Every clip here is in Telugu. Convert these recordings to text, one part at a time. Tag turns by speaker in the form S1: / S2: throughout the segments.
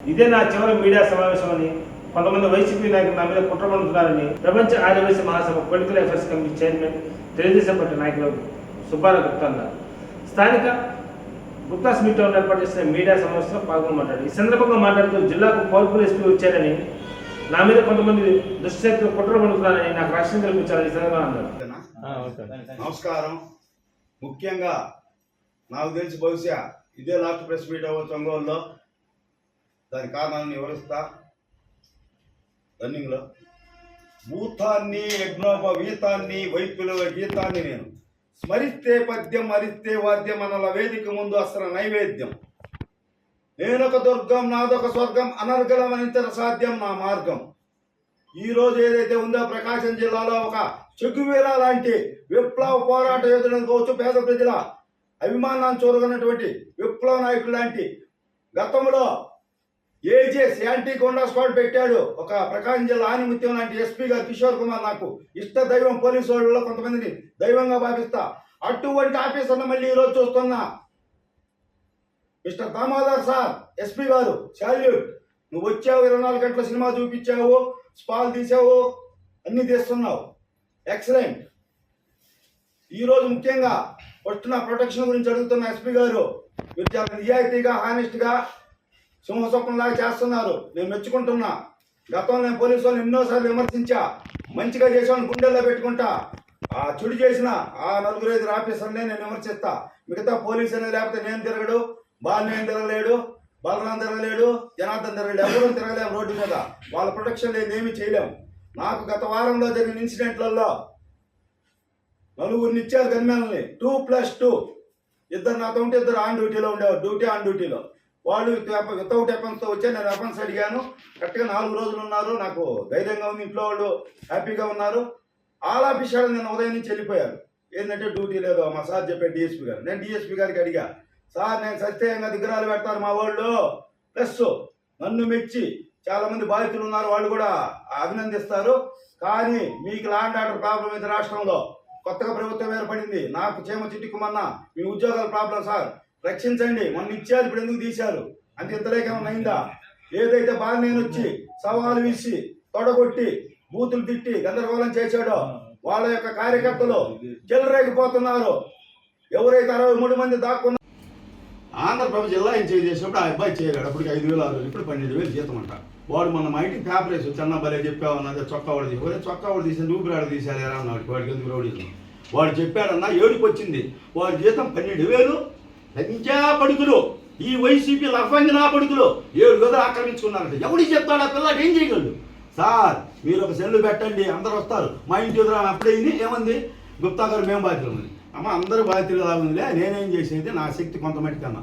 S1: ఇదే నా చివరి మీడియా సమావేశం అని కొంతమంది వైసీపీ నాయకులు నా మీద కుట్ర పడుతున్నారని ప్రపంచ ఆదివాసీ మహాసభ political affairs committee chairman Telugu Desam party నాయకులు సుబ్బారావు గుప్తా అన్నారు. స్థానిక గుప్తాస్ మీట్లో ఏర్పాటు చేసిన మీడియా సమావేశంలో పాల్గొనమాటాడు ఈ సందర్భంగా మాట్లాడుతూ జిల్లాకు పవర్ఫుల్ ఎస్పీ వచ్చారని నా మీద కొంతమంది దుశ్శక్తులు కుట్ర పడుతున్నారని నాకు రక్షణ కల్పించాలని ఈ సందర్భంగా అన్నారు.
S2: నమస్కారం. ముఖ్యంగా నాకు తెలిసి బహుశా ఇదే లాస్ట్ ప్రెస్ మీట్ అవ్వచ్చు ఒంగోలులో. దాని కారణాలను వివరిస్తా. రన్నింగ్లో. భూతాన్ని యజ్ఞోపవీతాన్ని వైపుల గీతాన్ని నేను స్మరిస్తే పద్యం మరిస్తే వాద్యం అనల వేదిక ముందు అసలు నైవేద్యం. నేనొక దుర్గం నాదొక స్వర్గం అనర్గలమనించిన సాధ్యం నా మార్గం. ఈ రోజు ఏదైతే ఉందో ప్రకాశం జిల్లాలో ఒక చెగువీర లాంటి విప్లవ పోరాట యోధులను కావచ్చు పేద ప్రజల అభిమానాన్ని చూరగొన్నటువంటి విప్లవ నాయకుడు లాంటి గతంలో ఏజెస్ యాంటీ గోండా స్క్వాడ్ పెట్టాడు. ఒక ప్రకాశం జిల్లా ఆనిమిత్యం లాంటి ఎస్పీగా గారు కిషోర్ కుమార్ నాకు. ఇష్ట దైవం పోలీసు వాళ్ళలో కొంతమందిని దైవంగా భావిస్తా. అటువంటి ఆఫీసర్ను మళ్ళీ ఈరోజు చూస్తున్నా. మిస్టర్ దామోదర్ సార్ ఎస్పీ గారు శాల్యూట్. నువ్వు వచ్చావు ఇరవై నాలుగు గంటల సినిమా చూపించావు స్పాల్ తీసావు అన్ని తీస్తున్నావు. ఎక్సలెంట్. ఈరోజు ముఖ్యంగా ఫస్ట్ నా ప్రొటెక్షన్ గురించి అడుగుతున్న ఎస్పీ గారు మీరు చాలా నిజాయితీగా హానెస్ట్గా సింహస్వప్నంలాగా చేస్తున్నారు. నేను మెచ్చుకుంటున్నా. గతంలో నేను పోలీసు వాళ్ళని ఎన్నోసార్లు విమర్శించా. మంచిగా చేసామని గుండెల్లో పెట్టుకుంటా. ఆ చెడు చేసిన ఆ నలుగురు ఐదు ఆఫీసర్నే నేను విమర్శిస్తా. మిగతా పోలీసు అనేది లేకపోతే నేను తిరగడు బాల్ నేను తిరగలేడు బలరాం తిరగలేడు జనార్దన్ తిరగలేడు ఎవరూ తిరగలేము రోడ్డు మీద. వాళ్ళ ప్రొటెక్షన్ లేదు ఏమీ చేయలేము. నాకు గత వారంలో జరిగిన ఇన్సిడెంట్లలో నలుగురిని ఇచ్చారు గన్మ్యాన్ని టూ ప్లస్ టూ. ఇద్దరు నాతో ఉంటే ఇద్దరు ఆన్ డ్యూటీలో ఉండేవారు డ్యూటీ ఆన్ డ్యూటీలో. వాళ్ళు వితౌట్ వెపన్స్తో వచ్చి నేను వెపన్స్ అడిగాను. కరెక్ట్గా నాలుగు రోజులు ఉన్నారు. నాకు ధైర్యంగా ఉంది. ఇంట్లో వాళ్ళు హ్యాపీగా ఉన్నారు. ఆల్ ఆఫీసర్లు నేను ఉదయం నుంచి వెళ్ళిపోయారు ఏంటంటే డ్యూటీ లేదు. మా సార్ చెప్పే డిఎస్పీ గారు. నేను డిఎస్పీ గారికి అడిగా సార్ నేను సత్యంగా దిగ్గరాలు పెడతారు మా వాళ్ళు. ప్లస్ నన్ను మెచ్చి చాలామంది బాధితులు ఉన్నారు. వాళ్ళు కూడా అభినందిస్తారు. కానీ మీకు లాండ్ ఆర్డర్ ప్రాబ్లం ఇది రాష్ట్రంలో కొత్తగా ప్రభుత్వం ఏర్పడింది. నాకు చేమ చిట్టుకుమన్నా మీ ఉద్యోగాల ప్రాబ్లం సార్. రక్షించండి. మొన్న ఇచ్చారు ఇప్పుడు ఎందుకు తీశారు? అంత ఇంతలేకేమన్నా అయిందా? ఏదైతే బాగా నేను వచ్చి సవాలు విసి తొడగొట్టి బూతులు తిట్టి గందరగోళం చేశాడో వాళ్ళ యొక్క కార్యకర్తలు చెలరేగిపోతున్నారు. ఎవరైతే అరవై మూడు మంది దాక్కున్నారు ఆంధ్రప్రదేశ్ జిల్లా ఇన్ఛార్జ్ చేసినప్పుడు ఆ అబ్బాయి చేయలేడు. అప్పటికి ఐదు వేలు ఆరు వేలు ఇప్పుడు పన్నెండు వేలు జీతం అంట వాడు మన మా ఇంటికి పేపర్ వేసి చిన్న భలే చెప్పావన్నది చొక్కా వాడు తీసి ఒరే చొక్కా వాడు తీసి ఊపిరాడు తీసారు ఎలా అన్నాడు. వాడికి ఎందుకు రౌడీలు వాడు చెప్పాడన్నా ఏడుపు వచ్చింది. వాడి జీతం పన్నెండు వేలు లంచా పడుకులు ఈ వైసీపీ లఫంగినా పడుకులు ఏడు గదులు ఆక్రమించుకున్నారంట. ఎవడికి చెప్తాడు? ఆ పిల్లాడు ఏం చేయగలడు? సార్ మీరు ఒక సెల్లు పెట్టండి. అందరు వస్తారు. మా ఇంటి ఎదురు ఆమె అప్పుడే ఏమంది? గుప్తా గారు మేము బాధ్యులు ఉంది అమ్మ అందరూ బాధ్యులు ఉందిలే. నేనేం చేసేది? నా శక్తి కొంతమట్టి కన్నా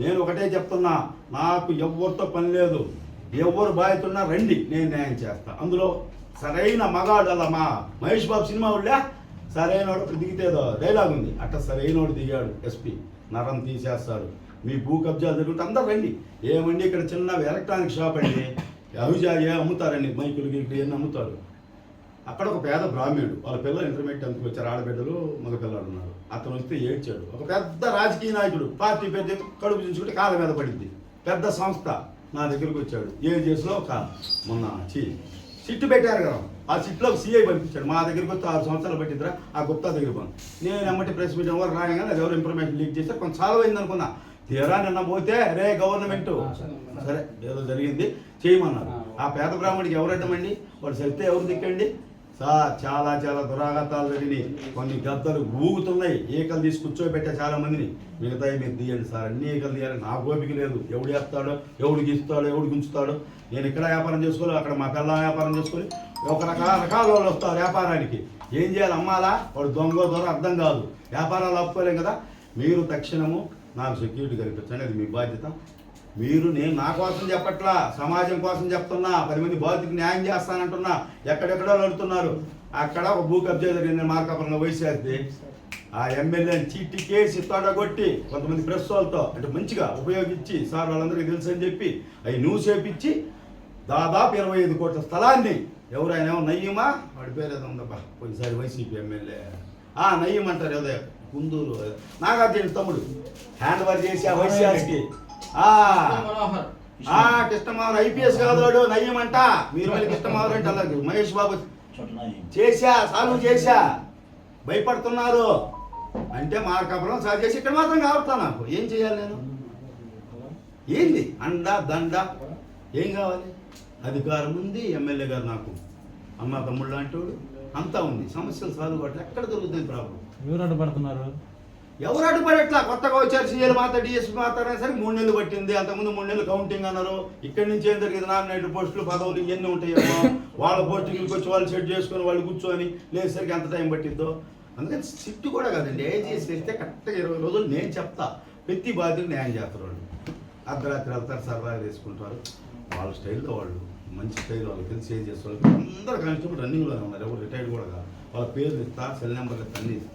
S2: నేను ఒకటే చెప్తున్నా. నాకు ఎవరితో పని లేదు. ఎవరు బాధితున్నా రండి. నేను న్యాయం చేస్తా. అందులో సరైన మగాడు అలా మా మహేష్ బాబు సినిమా వాళ్ళే సరైన వాడు దిగితేదో డైలాగ్ ఉంది. అట్ట వాడు దిగాడు ఎస్పీ. నరం తీసేస్తారు. మీ భూ కబ్జాలు జరుగుతుంది అందరు రండి. ఏమండి ఇక్కడ చిన్న ఎలక్ట్రానిక్ షాప్ అండి అభిజా ఏ అమ్ముతారండి? మైకులు గిట్లు ఏమన్నా అమ్ముతారు. అక్కడ ఒక పేద బ్రాహ్మణుడు వాళ్ళ పిల్లలు ఇంటర్మీడియట్ టెన్త్కి వచ్చారు. ఆడబిడ్డలు మగ పిల్లలు ఉన్నారు. అతను వస్తే ఏడ్చాడు. ఒక పెద్ద రాజకీయ నాయకుడు పార్టీ పెద్ద కడుపు చూసుకుంటే కాళ్ళ మీద పడింది. పెద్ద సంస్థ నా దగ్గరికి వచ్చాడు. ఏ చేసినా ఒక మొన్న చి సిట్టు పెట్టారు కదా. ఆ సిట్లో సిఐ పంపించాడు. మా దగ్గరికి వస్తే ఆరు సంవత్సరాలు పట్టిద్దరా. ఆ గుప్తా దగ్గర పోను. నేను ఎమ్మటి ప్రెస్ మీట్ ఎవరు రాగానే అది ఎవరు ఇన్ఫర్మేషన్ లీక్ చేస్తే కొంచెం చాలా అయింది అనుకున్నా. తీరా నిన్న పోతే రే గవర్నమెంట్ సరే ఏదో జరిగింది. చేయమన్నారు. ఆ. పేద బ్రాహ్మడికి ఎవరు అడ్డమండి వాడు సరితే ఎవరు దిక్కండి? సార్ చాలా చాలా దురాఘాతాలు జరిగినాయి. కొన్ని గద్దలు ఊగుతున్నాయి. ఈకలు తీసి కూర్చోబెట్టే చాలా మందిని. మిగతా మీరు తీయండి సార్. అన్ని ఈకలు తీయాలి. నా ఓపిక లేదు. ఎవడు వేస్తాడో ఎవడు గీస్తాడో ఎవడు గుంచుతాడో నేను ఇక్కడ వ్యాపారం చేసుకోవాలి? అక్కడ మా పిల్ల వ్యాపారం చేసుకొని ఒక రకాల రకాల వాళ్ళు వస్తారు వ్యాపారానికి. ఏం చేయాలి అమ్మాలా? వాడు దొంగ దొర అర్థం కాదు. వ్యాపారాలు ఆపుకోలేం కదా? మీరు తక్షణము నాకు సెక్యూరిటీ కల్పించండి. అది మీ బాధ్యత. మీరు నేను నా కోసం చెప్పట్లా సమాజం కోసం చెప్తున్నా పది మంది బాధితులకు న్యాయం చేస్తానంటున్నా ఎక్కడెక్కడో నడుతున్నారు. అక్కడ ఒక భూ కబ్జా జరిగింది మార్కాపురంలో వయసేస్తే ఆ ఎమ్మెల్యేని చీటి కేసి తొడగొట్టి కొంతమంది ప్రెస్ వాళ్ళతో అంటే మంచిగా ఉపయోగించి సార్ వాళ్ళందరికీ తెలుసు అని చెప్పి అవి న్యూస్ చేపించి దాదాపు ఇరవై ఐదు కోట్ల స్థలాన్ని ఎవరైనా ఏమో నయ్యమా? వాడి పేరు ఏదో ఉందబ్బా పోయినసారి వైసీపీ ఎమ్మెల్యే. ఆ నయ్యమంటారు ఏదో కుందూరు. నాగార్జున తమ్ముడు. హ్యాండ్ ఓవర్ చేసి ఆ వైసీఆర్కి ఆ.
S3: మనోహర్
S2: ఆ కృష్ణమావర్ ఐపీఎస్ కాదోడు నయ్యమంట. మీరు మళ్ళీ కృష్ణమావర్ అంటే అలాగే మహేష్ బాబు చేశా సాల్వ్ చేశా. భయపడుతున్నారు. అంటే మార్కాపురం సార్ చేసి ఇక్కడ మాత్రం కావతా నాకు. ఏం చేయాలి నేను? ఏంది? అండ దండ? ఏం కావాలి? అధికారం ఉంది ఎమ్మెల్యే గారు నాకు. అమ్మ తమ్ముడు లాంటి వాడు అంతా ఉంది. సమస్యలు సాల్వ్ ఎక్కడ దొరుకుతుంది ప్రాబ్లం?
S3: ఎవరు అడ్డుపడుతున్నారు?
S2: ఎవరు అడ్డుపడట్లా కొత్తగా వచ్చారు సీఎల్ మాత్రం డిఎస్పీ మాత్రమే సరే మూడు నెలలు పట్టింది. అంతకుముందు మూడు నెలలు కౌంటింగ్ అన్నారు. ఇక్కడి నుంచి ఏం జరిగింది? నామినేటెడ్ పోస్టులు పదవులు ఇవన్నీ ఉంటాయేమో. వాళ్ళ పోస్టింగ్కి వచ్చి వాళ్ళు సెట్ చేసుకొని వాళ్ళు కూర్చొని లేసరికి ఎంత టైం పట్టిద్దో? అందుకని సిట్టు కూడా కాదండి. ఏజీఎస్ వేస్తే కరెక్ట్గా ఇరవై రోజులు నేను చెప్తా. ప్రతి బాధ్యత న్యాయం చేస్తారు వాళ్ళు. అర్ధరాత్రి వెళ్తారు సరదాగా తీసుకుంటారు వాళ్ళ స్టైల్లో వాళ్ళు మంచి స్టైల్ వాళ్ళకి తెలిసి ఏం చేస్తారు? అందరు కానిస్టేబుల్ రన్నింగ్లోనే ఉన్నారు. ఎవరు రిటైర్డ్ కూడా కాదు. వాళ్ళ పేర్లు ఇస్తా సెల్ నెంబర్లు ఇస్తా. అన్నీ ఇస్తా?